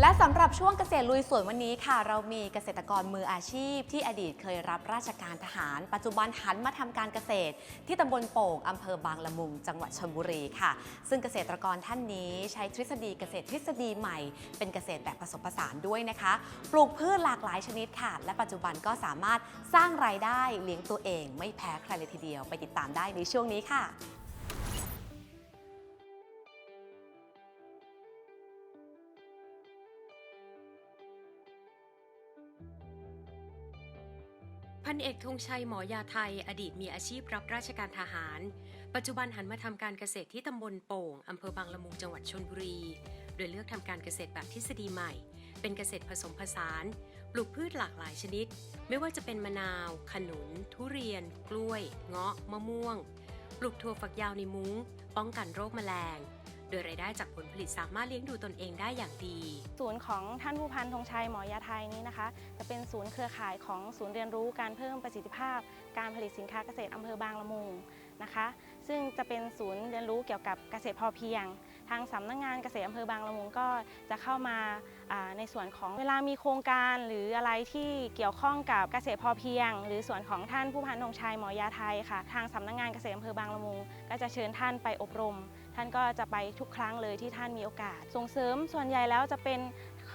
และสำหรับช่วงเกษตรลุยสวนวันนี้ค่ะ เรามีเกษตรกรมืออาชีพ ที่อดีตเคยรับราชการทหาร ปัจจุบันหันมาทำการเกษตร ที่ตำบลโป่งอำเภอบางละมุง จังหวัดชลบุรีค่ะ ซึ่งเกษตรกรท่านนี้ใช้ทฤษฎีเกษตรทฤษฎีใหม่ เป็นเกษตรแบบผสมผสานด้วยนะคะ ปลูกพืชหลากหลายชนิดค่ะ และปัจจุบันก็สามารถสร้างรายได้เลี้ยงตัวเอง ไม่แพ้ใครเลยทีเดียว ไปติดตามได้ในช่วงนี้ค่ะ พันเอกธงชัยหมอยาไทย อดีตมีอาชีพรับราชการทหาร ปัจจุบันหันมาทำการเกษตรที่ตำบลโป่งอำเภอบางละมุงจังหวัดชนบุรี โดยเลือกทำการเกษตรแบบทฤษฎีใหม่ เป็นเกษตรผสมผสาน ปลูกพืชหลากหลายชนิด ไม่ว่าจะเป็นมะนาว ขนุน ทุเรียน กล้วย เงาะ มะม่วง ปลูกถั่วฝักยาวในมุง้ง ป้องกันโรคแมลง โดยรายได้จากผลผลิตสามารถเลี้ยงดูตนเองได้อย่างดี ศูนย์ของท่านผู้พันธงชัยหมอยาไทยนี้นะคะ จะเป็นศูนย์เครือข่ายของศูนย์เรียนรู้การเพิ่มประสิทธิภาพ การผลิตสินค้าเกษตรอำเภอบางละมุงนะคะ ซึ่งจะเป็นศูนย์เรียนรู้เกี่ยวกับเกษตรพอเพียง ทางสำนักงานเกษตรอำเภอบางละมุงก็จะเข้ามาในส่วนของเวลามีโครงการหรืออะไรที่เกี่ยวข้องกับเกษตรพอเพียง หรือส่วนของท่านผู้พันธงชัยหมอยาไทยค่ะ ทางสำนักงานเกษตรอำเภอบางละมุงก็จะเชิญท่านไปอบรม ท่านก็จะไปทุกครั้งเลยที่ท่านมีโอกาส ส่งเสริมส่วนใหญ่แล้วจะเป็น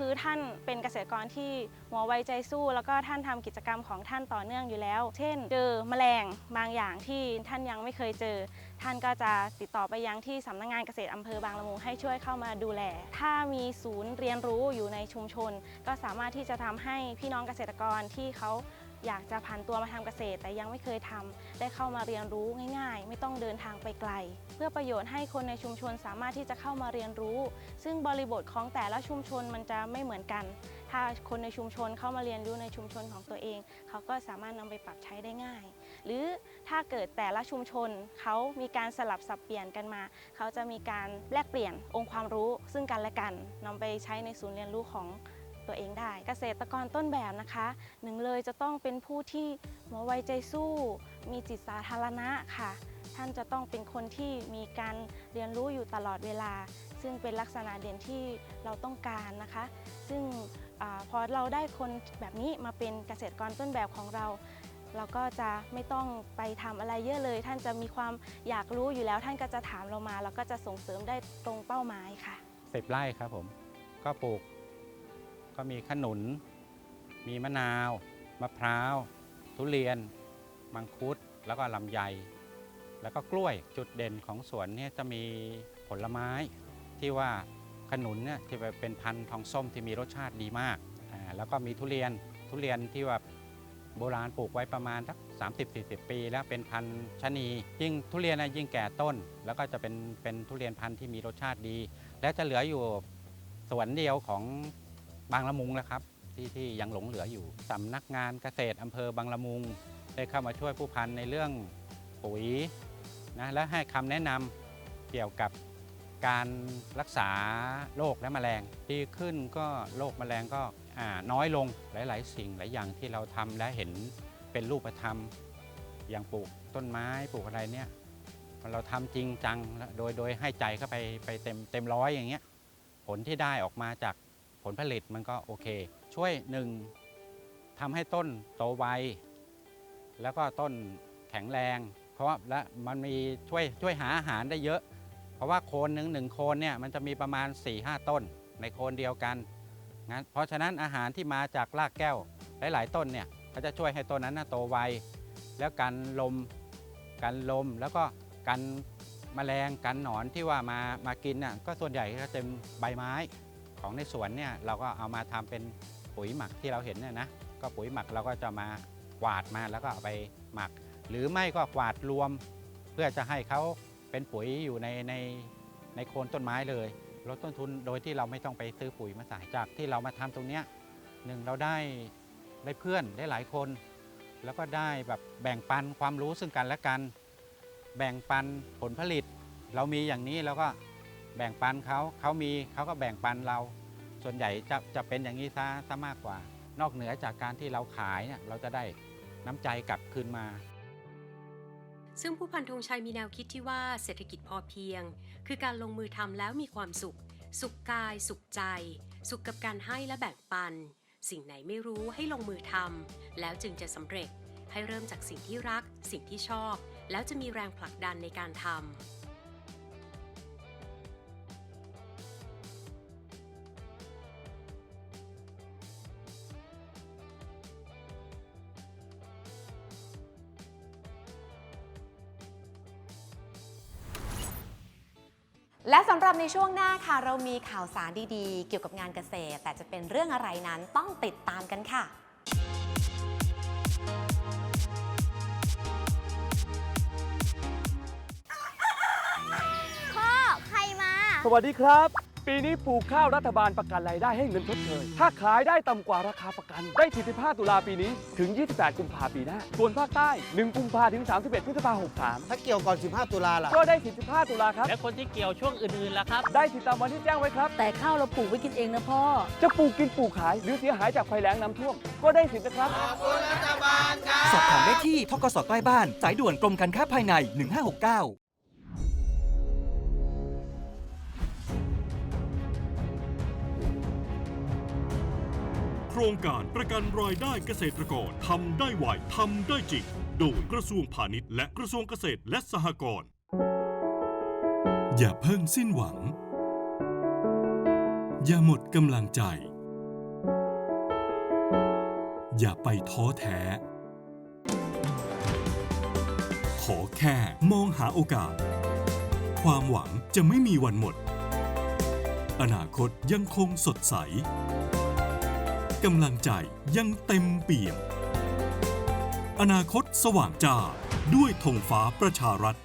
คือท่านเป็นเกษตรกรที่หัวไวใจสู้ แล้วก็ท่านทำกิจกรรมของท่านต่อเนื่องอยู่แล้ว เช่น เจอแมลงบางอย่างที่ท่านยังไม่เคยเจอ ท่านก็จะติดต่อไปยังที่สำนักงานเกษตรอำเภอบางละมุงให้ช่วยเข้ามาดูแล ถ้ามีศูนย์เรียนรู้อยู่ในชุมชน ก็สามารถที่จะทำให้พี่น้องเกษตรกรที่เขา อยากจะผันตัวมาทำเกษตร แต่ยังไม่เคยทำได้เข้ามาเรียนรู้ง่ายๆ ไม่ต้องเดินทางไปไกล เพื่อประโยชน์ให้คนในชุมชนสามารถที่จะเข้ามาเรียนรู้ ซึ่งบริบทของแต่ละชุมชนมันจะไม่เหมือนกัน ถ้าคนในชุมชนเข้ามาเรียนรู้ในชุมชนของตัวเอง เขาก็สามารถนำไปปรับใช้ได้ง่าย หรือถ้าเกิดแต่ละชุมชนเขามีการสลับสับเปลี่ยนกันมา เขาจะมีการแลกเปลี่ยนองค์ความรู้ซึ่งกันและกันนำไปใช้ในศูนย์เรียนรู้ของ ตัวเองได้ เกษตรกรต้นแบบนะคะหนึ่งเลยจะต้องเป็นผู้ที่หัวไวใจสู้ มีจิตสาธารณะค่ะ ท่านจะต้องเป็นคนที่มีการเรียนรู้อยู่ตลอดเวลา ซึ่งเป็นลักษณะเด่นที่เราต้องการนะคะ ซึ่งอพอเราได้คนแบบนี้มาเป็นเกษตรกรต้นแบบของเราเราก็จะไม่ต้องไปทำอะไรเยอะเลย ท่านจะมีความอยากรู้อยู่แล้ว ท่านก็จะถามเรามา เราก็จะส่งเสริมได้ตรงเป้าหมายค่ะสิบไร่ครับผม ก็ปลูก ก็มีขนุน มีมะนาว มะพร้าว ทุเรียน มังคุด แล้วก็ลำไย แล้วก็กล้วย จุดเด่นของสวนเนี่ยจะมีผลไม้ที่ว่าขนุนเนี่ยที่เป็นพันธุ์ทองส้มที่มีรสชาติดีมาก แล้วก็มีทุเรียน ทุเรียนที่ว่าโบราณปลูกไว้ประมาณสัก30-40 ปี แล้วเป็นพันธุ์ชะนี ยิ่งทุเรียนนะยิ่งแก่ต้น แล้วก็จะเป็นเป็นทุเรียนพันธุ์ที่มีรสชาติดี และจะเหลืออยู่สวนเดียวของ บางละมุงแล้วครับที่ที่ยังหลงเหลืออยู่สำนักงานเกษตรอำเภอบางละมุง ได้เข้ามาช่วยผู้พันในเรื่องปุ๋ยนะและให้คำแนะนำเกี่ยวกับการรักษาโรคและแมลงดีขึ้นก็โรคแมลงก็น้อยลงหลาย ๆ สิ่งหลายอย่างที่เราทำและเห็นเป็นรูปธรรม อย่างปลูกต้นไม้ปลูกอะไรเนี่ยเราทำจริงจังโดยโดยให้ใจเข้าไปไปเต็มเต็มร้อยอย่างเงี้ยผลที่ได้ออกมาจาก ผลผลิตมันก็โอเค ช่วยหนึ่งทำให้ต้นโตไว แล้วก็ต้นแข็งแรง เพราะว่าและมันมีช่วยช่วยหาอาหารได้เยอะ เพราะว่าโคนหนึ่งหนึ่งโคนเนี่ยมันจะมีประมาณ 4-5 ต้นในโคนเดียวกันงั้นเพราะฉะนั้นอาหารที่มาจากรากแก้วหลายๆต้นเนี่ยก็จะช่วยให้ต้นนั้นโตไวแล้วกันลมกันลมแล้วก็กันแมลงกันหนอนที่ว่ามามากินน่ะก็ส่วนใหญ่ก็เต็มใบไม้ ของในสวนเนี่ยเราก็เอามาทำเป็นปุ๋ยหมักที่เราเห็นเนี่ยนะก็ปุ๋ยหมักเราก็จะมากวาดมาแล้วก็เอาไปหมัก หรือไม่ก็กวาดรวม เพื่อจะให้เขาเป็นปุ๋ยอยู่ในในในโคนต้นไม้เลยลดต้นทุนโดยที่เราไม่ต้องไปซื้อปุ๋ยมาใส่จากที่เรามาทำตรงเนี้ยหนึ่งเราได้ได้เพื่อนได้หลายคน แล้วก็ได้แบบแบ่งปันความรู้ซึ่งกันและกัน แบ่งปันผลผลิต เรามีอย่างนี้แล้วก็ แบ่งปันเขาเขามีเขาก็แบ่งปันเรา ส่วนใหญ่จะจะเป็นอย่างนี้ซะซะมากกว่า นอกเหนือจากการที่เราขายเนี่ยเราจะได้น้ำใจกลับคืนมา ซึ่งผู้พันธงชัยมีแนวคิดที่ว่าเศรษฐกิจพอเพียง คือการลงมือทำแล้วมีความสุข สุขกาย สุขใจ สุขกับการให้และแบ่งปัน สิ่งไหนไม่รู้ให้ลงมือทำแล้วจึงจะสำเร็จให้เริ่มจากสิ่งที่รัก สิ่งที่ชอบ แล้วจะมีแรงผลักดันในการทำ และสำหรับในช่วงหน้าค่ะ เรามีข่าวสารดีๆ เกี่ยวกับงานเกษตร แต่จะเป็นเรื่องอะไรนั้นต้องติดตามกันค่ะพ่อใครมา สวัสดีครับ ปีนี้ปลูกข้าวรัฐบาลประกันรายได้ให้เงินชดเชย ถ้าขายได้ต่ำกว่าราคาประกัน ได้ 45 ตุลาปีนี้ ถึง 28 กุมภาปีหน้า ส่วนภาคใต้ 1 กุมภาถึง 31 พฤษภาคมถ้าเกี่ยวก่อน 15 ตุลาล่ะ63ก็ได้ 15 ตุลาครับ และคนที่เกี่ยวช่วงอื่นๆล่ะครับ ได้ติดตามวันที่แจ้งไว้ครับ แต่ข้าวเราปลูกไว้กินเองนะพ่อ จะปลูกกินปลูกขาย หรือเสียหายจากภัยแล้งน้ำท่วม ก็ได้สิทธิ์นะครับ สอบถามได้ที่ทกสใกล้บ้าน สายด่วนกรมการค้าภายใน 1569 ครงการประกันรายได้เกษตรกรทำได้ไวทำได้จริง โดยกระทรวงพาณิชย์และกระทรวงเกษตรและสหกรณ์อย่าเพิ่งสิ้นหวัง อย่าหมดกำลังใจ อย่าไปท้อแท้ ขอแค่มองหาโอกาส ความหวังจะไม่มีวันหมด อนาคตยังคงสดใส กำลังใจยังเต็มเปี่ยม อนาคตสว่างจ้า ด้วยธงฟ้าประชารัฐ